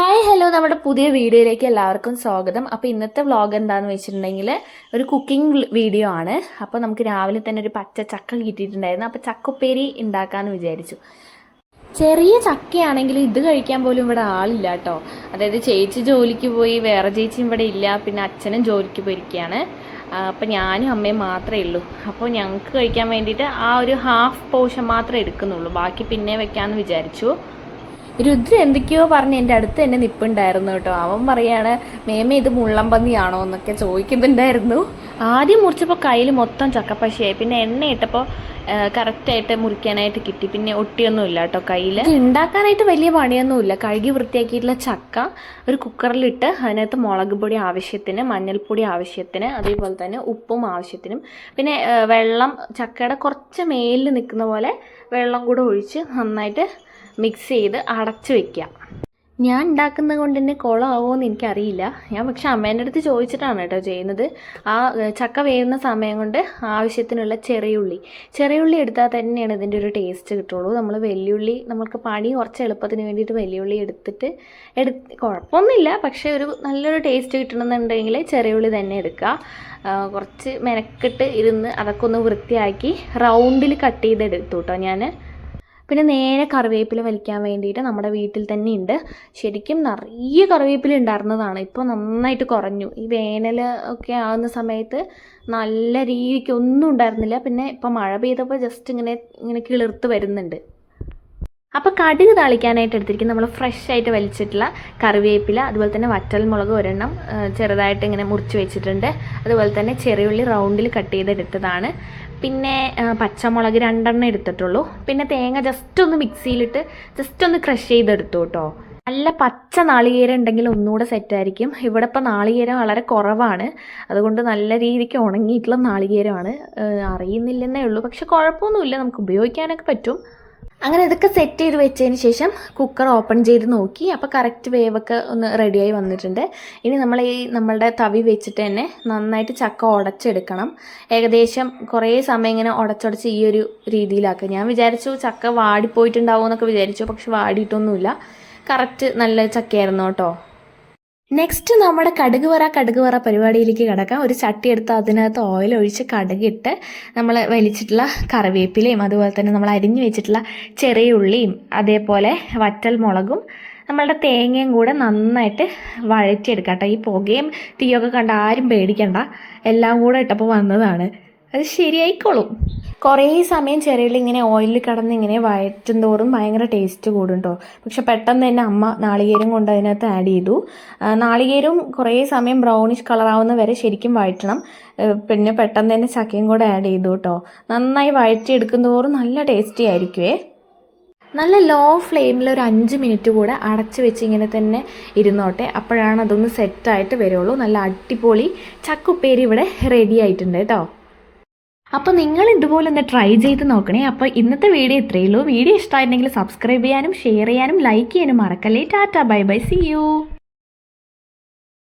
Hi hello നമ്മുടെ പുതിയ വീഡിയോയിലേക്ക് എല്ലാവർക്കും സ്വാഗതം. അപ്പോൾ ഇന്നത്തെ വ്ളോഗ് എന്താണെന്ന് വെച്ചിട്ടുണ്ടെങ്കിൽ ഒരു കുക്കിംഗ് വീഡിയോ ആണ്. അപ്പോൾ നമുക്ക് രാവിലെ തന്നെ ഒരു പച്ച ചക്ക കിട്ടിയിട്ടുണ്ടായിരുന്നു. അപ്പോൾ ചക്കുപ്പേരി ഉണ്ടാക്കാമെന്ന് വിചാരിച്ചു. ചെറിയ ചക്കയാണെങ്കിൽ ഇത് കഴിക്കാൻ പോലും ഇവിടെ ആളില്ല കേട്ടോ. അതായത് ചേച്ചി ജോലിക്ക് പോയി വേറെ ചേച്ചിയും ഇവിടെ ഇല്ല. പിന്നെ അച്ഛനും ജോലിക്ക് പോയിരിക്കുകയാണ്. അപ്പോൾ ഞാനും അമ്മയും മാത്രമേ ഉള്ളൂ. അപ്പോൾ ഞങ്ങൾക്ക് കഴിക്കാൻ വേണ്ടിയിട്ട് ആ ഒരു ഹാഫ് പോർഷൻ മാത്രമേ എടുക്കുന്നുള്ളൂ. ബാക്കി പിന്നെ വെക്കാമെന്ന് വിചാരിച്ചു. രുദ്ര എന്തൊക്കെയോ പറഞ്ഞ് എന്റെ അടുത്ത് തന്നെ നിപ്പുണ്ടായിരുന്നു കേട്ടോ. അവൻ പറയാണ് മേമ ഇത് മുള്ളമ്പന്നിയാണോ എന്നൊക്കെ ചോദിക്കുന്നുണ്ടായിരുന്നു. ആദ്യം മുറിച്ചപ്പോൾ കയ്യിൽ മൊത്തം ചക്കപ്പശിയായി. പിന്നെ എണ്ണ ഇട്ടപ്പോൾ കറക്റ്റായിട്ട് മുറിക്കാനായിട്ട് കിട്ടി. പിന്നെ ഒട്ടിയൊന്നും ഇല്ല കേട്ടോ കയ്യിൽ ഉണ്ടാക്കാനായിട്ട് വലിയ പണിയൊന്നുമില്ല. കഴുകി വൃത്തിയാക്കിയിട്ടുള്ള ചക്ക ഒരു കുക്കറിലിട്ട് അതിനകത്ത് മുളക് പൊടി ആവശ്യത്തിന് മഞ്ഞൾപ്പൊടി ആവശ്യത്തിന് അതേപോലെ തന്നെ ഉപ്പും ആവശ്യത്തിനും. പിന്നെ വെള്ളം ചക്കയുടെ കുറച്ച് മേലിൽ നിൽക്കുന്ന പോലെ വെള്ളം കൂടെ ഒഴിച്ച് നന്നായിട്ട് മിക്സ് ചെയ്ത് അടച്ച് വെക്കുക ഞാൻ ഉണ്ടാക്കുന്നത് കൊണ്ട് തന്നെ കുളമാവുമെന്ന് എനിക്കറിയില്ല. ഞാൻ പക്ഷെ അമ്മേന്റെ അടുത്ത് ചോദിച്ചിട്ടാണ് കേട്ടോ ചെയ്യുന്നത്. ആ ചക്ക വേവുന്ന സമയം കൊണ്ട് ആവശ്യത്തിനുള്ള ചെറിയുള്ളി. ചെറിയുള്ളി എടുത്താൽ തന്നെയാണ് ഇതിന്റെ ഒരു ടേസ്റ്റ് കിട്ടുള്ളൂ. നമ്മൾ വെല്ലുള്ളി നമുക്ക് പണി കുറച്ച് എളുപ്പത്തിന് വേണ്ടിയിട്ട് വെല്ലുള്ളി എടുത്തിട്ട് എടു കുഴപ്പമൊന്നുമില്ല. പക്ഷേ ഒരു നല്ലൊരു ടേസ്റ്റ് കിട്ടണമെന്നുണ്ടെങ്കിൽ ചെറിയുള്ളി തന്നെ എടുക്കുക. കുറച്ച് മെനക്കെട്ട് ഇരുന്ന് അതൊക്കെ ഒന്ന് വൃത്തിയാക്കി റൗണ്ടിൽ കട്ട് ചെയ്തെടുത്തു കേട്ടോ ഞാൻ. പിന്നെ നേരെ കറിവേപ്പില വലിക്കാൻ വേണ്ടിയിട്ട് നമ്മുടെ വീട്ടിൽ തന്നെ ഉണ്ട്. ശരിക്കും നിറയെ കറിവേപ്പില ഉണ്ടായിരുന്നതാണ്. ഇപ്പോൾ നന്നായിട്ട് കുറഞ്ഞു. ഈ വേനൽ ഒക്കെ ആകുന്ന സമയത്ത് നല്ല രീതിക്ക് ഒന്നും ഉണ്ടായിരുന്നില്ല. പിന്നെ ഇപ്പോൾ മഴ പെയ്തപ്പോൾ ജസ്റ്റ് ഇങ്ങനെ ഇങ്ങനെ കിളിർത്ത് വരുന്നുണ്ട്. അപ്പോൾ കടുക് താളിക്കാനായിട്ട് എടുത്തിരിക്കുന്ന നമ്മൾ ഫ്രഷ് ആയിട്ട് വലിച്ചിട്ടുള്ള കറിവേപ്പില അതുപോലെ തന്നെ വറ്റൽ മുളക് ഒരെണ്ണം ചെറുതായിട്ട് ഇങ്ങനെ മുറിച്ച് വെച്ചിട്ടുണ്ട്. അതുപോലെ തന്നെ ചെറിയുള്ളി റൗണ്ടിൽ കട്ട് ചെയ്തെടുത്തതാണ്. പിന്നെ പച്ചമുളക് രണ്ടെണ്ണം എടുത്തിട്ടുള്ളൂ. പിന്നെ തേങ്ങ ജസ്റ്റ് ഒന്ന് മിക്സിയിലിട്ട് ജസ്റ്റ് ഒന്ന് ക്രഷ് ചെയ്തെടുത്തു കേട്ടോ. നല്ല പച്ച നാളികേരം ഉണ്ടെങ്കിൽ ഒന്നുകൂടെ സെറ്റായിരിക്കും ഇവിടെ ഇപ്പോൾ നാളികേരം വളരെ കുറവാണ്. അതുകൊണ്ട് നല്ല രീതിക്ക് ഉണങ്ങിയിട്ടുള്ള നാളികേരമാണ്. അറിയുന്നില്ലെന്നേ ഉള്ളൂ. പക്ഷെ കുഴപ്പമൊന്നുമില്ല. നമുക്ക് ഉപയോഗിക്കാനൊക്കെ പറ്റും. അങ്ങനെ ഇതൊക്കെ സെറ്റ് ചെയ്ത് വെച്ചതിന് ശേഷം കുക്കർ ഓപ്പൺ ചെയ്ത് നോക്കി. അപ്പോൾ കറക്റ്റ് വേവൊക്കെ ഒന്ന് റെഡിയായി വന്നിട്ടുണ്ട്. ഇനി നമ്മൾ ഈ നമ്മളുടെ തവി വെച്ചിട്ട് തന്നെ നന്നായിട്ട് ചക്ക ഉടച്ചെടുക്കണം. ഏകദേശം കുറേ സമയം ഇങ്ങനെ ഉടച്ചുടച്ച് ഈ ഒരു രീതിയിലാക്കുക. ഞാൻ വിചാരിച്ചു ചക്ക വാടിപ്പോയിട്ടുണ്ടാവും എന്നൊക്കെ വിചാരിച്ചു പക്ഷെ വാടിയിട്ടൊന്നുമില്ല. കറക്റ്റ് നല്ല ചക്കയായിരുന്നു കേട്ടോ. നെക്സ്റ്റ് നമ്മുടെ കടുക് വറ കടുക് വറ പരിപാടിയിലേക്ക് കിടക്കാം. ഒരു ചട്ടി എടുത്ത് അതിനകത്ത് ഓയിൽ ഒഴിച്ച് കടുകിട്ട് നമ്മൾ വലിച്ചിട്ടുള്ള കറിവേപ്പിലയും അതുപോലെ തന്നെ നമ്മൾ അരിഞ്ഞു വെച്ചിട്ടുള്ള ചെറിയ ഉള്ളിയും അതേപോലെ വറ്റൽ മുളകും നമ്മളുടെ തേങ്ങയും കൂടെ നന്നായിട്ട് വഴറ്റിയെടുക്കാം കേട്ടോ. ഈ പുകയും തീയൊക്കെ കണ്ട ആരും പേടിക്കണ്ട. എല്ലാം കൂടെ ഇട്ടപ്പോൾ വന്നതാണ്. അത് ശരിയായിക്കോളും. കുറേ സമയം ചെറിയിൽ ഇങ്ങനെ ഓയിലിൽ കിടന്ന് ഇങ്ങനെ വഴറ്റും തോറും ഭയങ്കര ടേസ്റ്റ് കൂടും കേട്ടോ പക്ഷെ പെട്ടെന്ന് തന്നെ അമ്മ നാളികേരം കൊണ്ട് അതിനകത്ത് ആഡ് ചെയ്തു. നാളികേരം കുറേ സമയം ബ്രൗണിഷ് കളറാവുന്ന വരെ ശരിക്കും വഴറ്റണം പിന്നെ പെട്ടെന്ന് തന്നെ ചക്കയും കൂടെ ആഡ് ചെയ്തു കേട്ടോ നന്നായി വഴറ്റിയെടുക്കും തോറും നല്ല ടേസ്റ്റി ആയിരിക്കുമേ നല്ല ലോ ഫ്ലെയിമിൽ ഒരു അഞ്ച് മിനിറ്റ് കൂടെ അടച്ച് വെച്ച് ഇങ്ങനെ തന്നെ ഇരുന്നോട്ടെ. അപ്പോഴാണ് അതൊന്ന് സെറ്റായിട്ട് വരുള്ളൂ. നല്ല അടിപൊളി ചക്കുപ്പേരി ഇവിടെ റെഡി ആയിട്ടുണ്ട് കേട്ടോ. അപ്പോൾ നിങ്ങൾ ഇതുപോലെ ഒന്ന് ട്രൈ ചെയ്ത് നോക്കണേ. അപ്പോൾ ഇന്നത്തെ വീഡിയോ ഇത്രയേ ഉള്ളൂ. വീഡിയോ ഇഷ്ടമായിട്ടുണ്ടെങ്കിൽ സബ്സ്ക്രൈബ് ചെയ്യാനും ഷെയർ ചെയ്യാനും ലൈക്ക് ചെയ്യാനും മറക്കല്ലേ. Tata bye bye see you